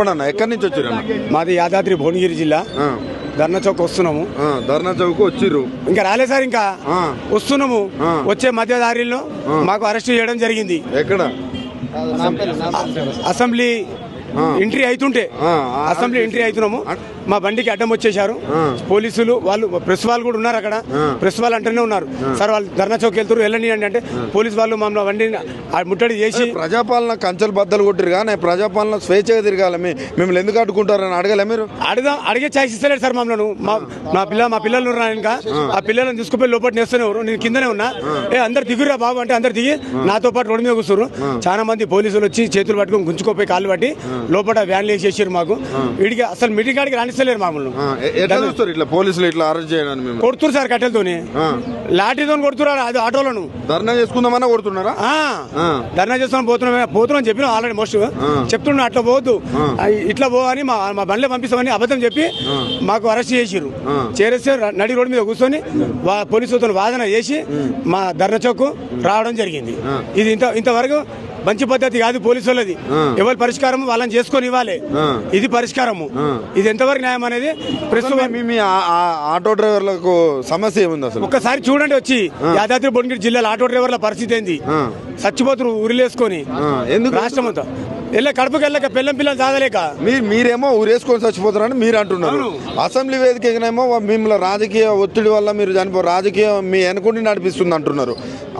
ఎక్కడి నుంచి వచ్చిర్రు అన్న? మాది యాదాద్రి భువనగిరి జిల్లా. ధర్నా చౌక్ వస్తున్నాము. ధర్నా చౌక్ వచ్చిర్రు. ఇంకా రాలే సార్ ఇంకా. వస్తున్నాము. వచ్చే మధ్య దారిలో మాకు అరెస్ట్ చేయడం జరిగింది. ఎక్కడ? అసెంబ్లీ ఎంట్రీ అవుతుంటే అసెంబ్లీ ఎంట్రీ అవుతున్నాము మా బండికి అడ్డం వచ్చేసారు. పోలీసులు వాళ్ళు ప్రెస్ వాళ్ళు కూడా ఉన్నారు అక్కడ. ప్రెస్ వాళ్ళు అంటూనే ఉన్నారు. సార్ వాళ్ళు ధర్నా చౌక్ వెళ్తారు వెళ్ళండి అంటే పోలీస్ వాళ్ళు మమ్మల్ని బండిని ముట్టడి చేసి ప్రజాపాలన కంచెలు బద్దలు కొట్టిరు కానీ ప్రజాపాలన స్వేచ్ఛగా తిరగాలి. మిమ్మల్ని ఎందుకు అడ్డుకుంటారని అడగలే మీరు? అడుగుదాం. అడిగే ఛాయిస్ ఇస్తలేడు సార్ మమ్మల్ని. మా మా పిల్ల మా పిల్లలు ఉన్నారు ఇంకా. ఆ పిల్లలను తీసుకుపోయి లోపల నేస్తూనే ఉన్నారు. నేను కిందనే ఉన్నా. ఏ అందరు దిగురా బాబు అంటే అందరు దిగి నాతో పాటు రోడ్డు మీద కూర్చున్నారు చాలా మంది పోలీసులు వచ్చి చేతులు పట్టుకొని గుంజుకోపోయి కాళ్ళు పట్టి లోపల వ్యాన్లు వేసేసారు మాకు. వీడికి అసలు మీటింగ్ కాడికి రాణిస్తలేరు ఎ- ఎట్లా చూస్తారు? ఇట్లా పోలీసులు ఇట్లా అరెస్ట్ చేయడానికి మేము కొడుతురు సార్ కట్టెలతోని. లాఠీతో కొడుతున్నారు అది ఆటోలను. ధర్నా చేసుకుందామన్నా కొడుతున్నారా. ధర్నా చేస్తున్నాం పోతున్నాం పోతున్నాం చెప్పిన ఆల్రెడీ మోస్ట్ చెప్తున్నా అట్లా పోవద్దు. ఇట్లా పో అని మా మా బండ్లే పంపిస్తామని అబద్ధం చెప్పి మాకు అరెస్ట్ చేసిర్రు. చేరేస్తే నడి రోడ్డు మీద కూర్చొని పోలీసులతో వాదన చేసి మా ధర్నా చౌక్ రావడం జరిగింది. ఇది ఇంత ఇంతవరకు మంచి పద్ధతి కాదు పోలీసు వాళ్ళది ఎవరి పరిష్కారం వాళ్ళని చేసుకొని ఇవ్వాలి. ఇది పరిష్కారము. ఇది ఎంతవరకు న్యాయం అనేది ప్రస్తుతం మీ- ఆటో డ్రైవర్లకు సమస్య ఏముంది అసలు? ఒక్కసారి చూడండి వచ్చి. యాదాద్రి భువనగిరి జిల్లాలో ఆటో డ్రైవర్ల పరిస్థితి ఏంది? ఉరిలేసుకొని ఆ, ఎందుకు? రాష్ట్రం అంతా వెళ్ళే కడుపుకి వెళ్ళక పిల్లం పిల్లలు చాదలేక మీరు మీరేమో ఊరేసుకొని చచ్చిపోతారని మీరు అంటున్నారు. అసెంబ్లీ వేదికనేమో మిమ్మల్ని రాజకీయ ఒత్తిడి వల్ల మీరు చనిపో రాజకీయ మీ వెనుకుండి నడిపిస్తుంది అంటున్నారు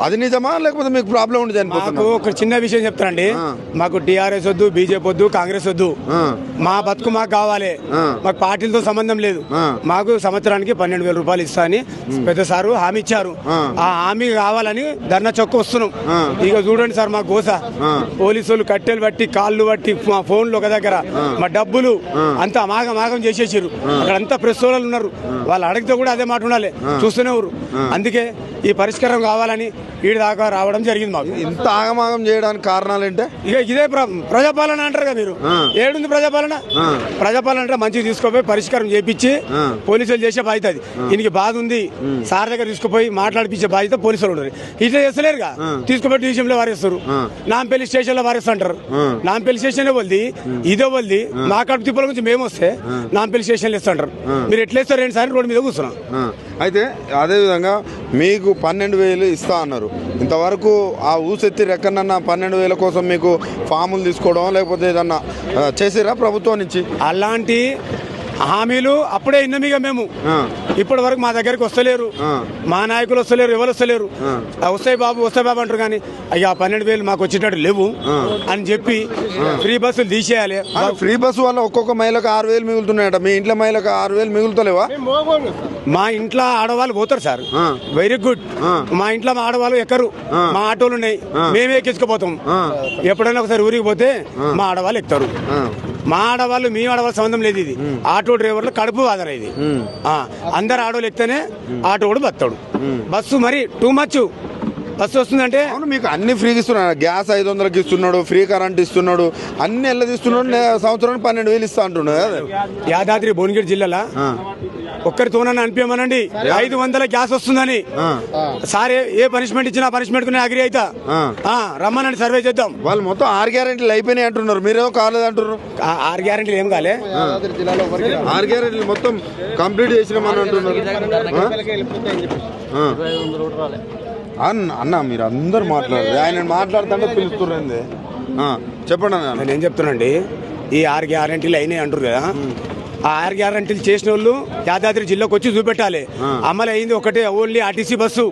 అది నిజమా లేకపోతే మీకు ప్రాబ్లం ఉండి మాకు చనిపోతున్నారు ఒక చిన్న విషయం చెప్తానండి. మాకు టీఆర్ఎస్ వద్దు బీజేపీ వద్దు కాంగ్రెస్ వద్దు. మా బతుకు మాకు కావాలి. మాకు పార్టీలతో సంబంధం లేదు. మాకు సంవత్సరానికి పన్నెండు వేల రూపాయలు ఇస్తా అని పెద్ద సారు హామీ ఇచ్చారు ఆ. హామీ కావాలని ధర్నా చొక్క వస్తున్నాం. ఇక చూడండి సార్ మా గోస. పోలీసులు కట్టెలు బట్టి కాళ్ళు బట్టి మా ఫోన్లు ఒక దగ్గర మా డబ్బులు అంతా మాగం మాగం చేసేసారు అక్కడ అంతా ప్రెస్ వాళ్ళు ఉన్నారు. వాళ్ళు అడిగితే కూడా అదే మాట ఉండాలి. చూస్తూనే ఊరు అందుకే ఈ పరిష్కారం కావాలని ఈడి దాకా రావడం జరిగింది మాకు. ఇంత ఆగమాగం చేయడానికి కారణాలు ఏంటే ఇక ఇదే ప్ర- ప్రజాపాలన అంటారు కదా మీరు. ఏడుంది ప్రజాపాలన. ప్రజాపాలన అంటే మంచిగా తీసుకుపోయి పరిష్కారం చేపించి ఆ. పోలీసులు చేసే బాధ్యత అది. దీనికి బాధ ఉంది. సార్ దగ్గర తీసుకుపోయి మాట్లాడిపించే బాధ్యత పోలీసులు ఉండరు ఇట్లా చేస్తలేరుగా. తీసుకుపోయి డివిజన్లో వారేస్తారు. నాంపల్లి స్టేషన్లో వారేస్తుంటారు. నాంపల్లి స్టేషన్ వల్ది ఇదే వల్ది మా కడుపు తిప్పల గురించి మేము వస్తే నాంపల్లి స్టేషన్లో ఇస్తుంటారు మీరు ఎట్లా ఇస్తారు రెండు సార్లు రోడ్డు మీద కూర్చున్నాం. అయితే అదేవిధంగా మీకు పన్నెండు వేలు ఇస్తా అన్నారు. ఇంతవరకు ఆ ఊసెత్తి రెక్కనన్నా పన్నెండు వేల కోసం మీకు ఫాములు తీసుకోవడం లేకపోతే ఏదన్నా చేసిరా ప్రభుత్వం నుంచి? అలాంటి హామీలు అప్పుడే ఇన్నమిగా మేము. ఇప్పటి వరకు మా దగ్గరికి వస్తలేరు. మా నాయకులు వస్తలేరు ఎవరు వస్తలేరు. వస్తాయి బాబు వస్తాయి బాబు అంటారు కానీ అయ్యా పన్నెండు వేలు మాకు వచ్చేటట్టు లేవు అని చెప్పి ఫ్రీ బస్సులు తీసేయాలి. ఫ్రీ బస్సు వల్ల ఒక్కొక్క మహిళకు ఆరు వేలు మిగులుతున్నాయట. మీ ఇంట్లో మహిళకు ఆరు వేలు మిగులుతలేవా? మా ఇంట్లో ఆడవాళ్ళు పోతారు సార్. Very good. మా ఇంట్లో మా ఆడవాళ్ళు ఎక్కరు. మా ఆటోలు ఉన్నాయి. మేమే ఎక్కించుకుపోతాం. ఎప్పుడైనా ఒకసారి ఊరికి పోతే మా ఆడవాళ్ళు ఎక్కుతారు. మా ఆడవాళ్ళు మీ ఆడవాళ్ళ సంబంధం లేదు ఇది. ఆటో డ్రైవర్లు కడుపు వాదన ఇది అందరు ఆటోలు ఎక్కితేనే ఆటో కూడా బతాడు బస్సు మరి టూ మచ్ బస్సు వస్తుందంటే? అవును మీకు అన్ని ఫ్రీగా ఇస్తున్నాడు. గ్యాస్ ఐదు వందలకి ఇస్తున్నాడు ఫ్రీ కరెంట్ ఇస్తున్నాడు అన్ని ఎల్ల ఇస్తున్నాడు నే- సంవత్సరానికి పన్నెండు వేలు ఇస్తా అంటున్నాడు యాదాద్రి భువనగిరి జిల్లాలో? ఒక్కరితోనని అనిపించమనండి ఐదు వందల గ్యాస్ వస్తుందని. సార్ ఏ- పనిష్మెంట్ ఇచ్చినా పనిష్మెంట్ నేను అగ్రి అవుతా రమ్మనండి సర్వే చేద్దాం. వాళ్ళు మొత్తం ఆరు గ్యారెంటీలు అయిపోయినాయి అంటున్నారు. మీరేమో కాలేదు అంటున్నారు. ఆరు గ్యారెంటీలు ఏం కాలే. ఆరు గ్యారెంటీలు మొత్తం కంప్లీట్ చేసినామని అంటున్నారు. అన్న అన్న మీరు అందరు మాట్లాడారు ఆయన మాట్లాడుతుంటే పిలుస్తుర్రండి ఆ, చెప్పండి అన్న. నేను ఏం చెప్తున్నాండి ఈ ఆరు గ్యారెంటీలు అయినాయి అంటారు కదా? ఆ ఆరు గ్యారెంటీలు చేసిన వాళ్ళు యాదాద్రి జిల్లాకు వచ్చి చూపెట్టాలి. అమలు అయింది ఒకటే ఓన్లీ ఆర్టీసీ బస్సు.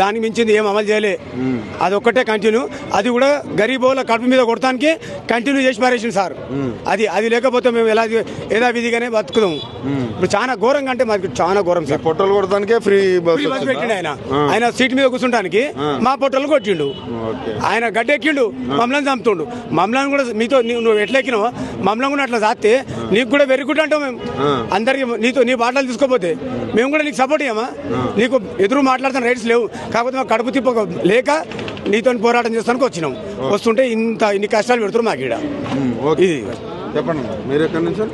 దానికి మించింది ఏం అమలు చేయలే. అది ఒక్కటే కంటిన్యూ. అది కూడా గరీబోల కడుపు మీద కొడటానికి కంటిన్యూ చేసి పారేసింది సార్. అది అది లేకపోతే మేము ఎలా ఏదా విధిగానే బతుకుదాం ఇప్పుడు చాలా ఘోరంగా అంటే మాకు చాలా ఘోరం సార్. పొట్టలు కొడటానికే ఫ్రీ బస్ ఫ్రీ బస్ పెట్టిండు ఆయన. ఆయన సీట్ మీద కూర్చుంటానికి మా పొట్టలు కొట్టిండు. ఆయన గడ్డెక్కిండు మమ్మల్ని చంపుతుండు. మమ్మల్ని కూడా మీతో నువ్వు ఎట్లా ఎక్కినావో మమ్మల్ని కూడా అట్లా చాస్తే నీకు కూడా వెరీ అంటాం మేము. అందరికి నీతో నీ పాటలు తీసుకోపోతే మేము కూడా నీకు సపోర్ట్ ఇయ్యమా నీకు ఎదురు మాట్లాడుతున్న రైట్స్ లేవు. కాకపోతే మాకు కడుపు తిప్ప లేక నీతో పోరాటం చేస్తానికి వచ్చినాం. వస్తుంటే ఇంత ఇన్ని కష్టాలు పెడుతున్నారు మాకు ఓకే. ఇది. చెప్పండి మీరు ఎక్కడి నుంచి?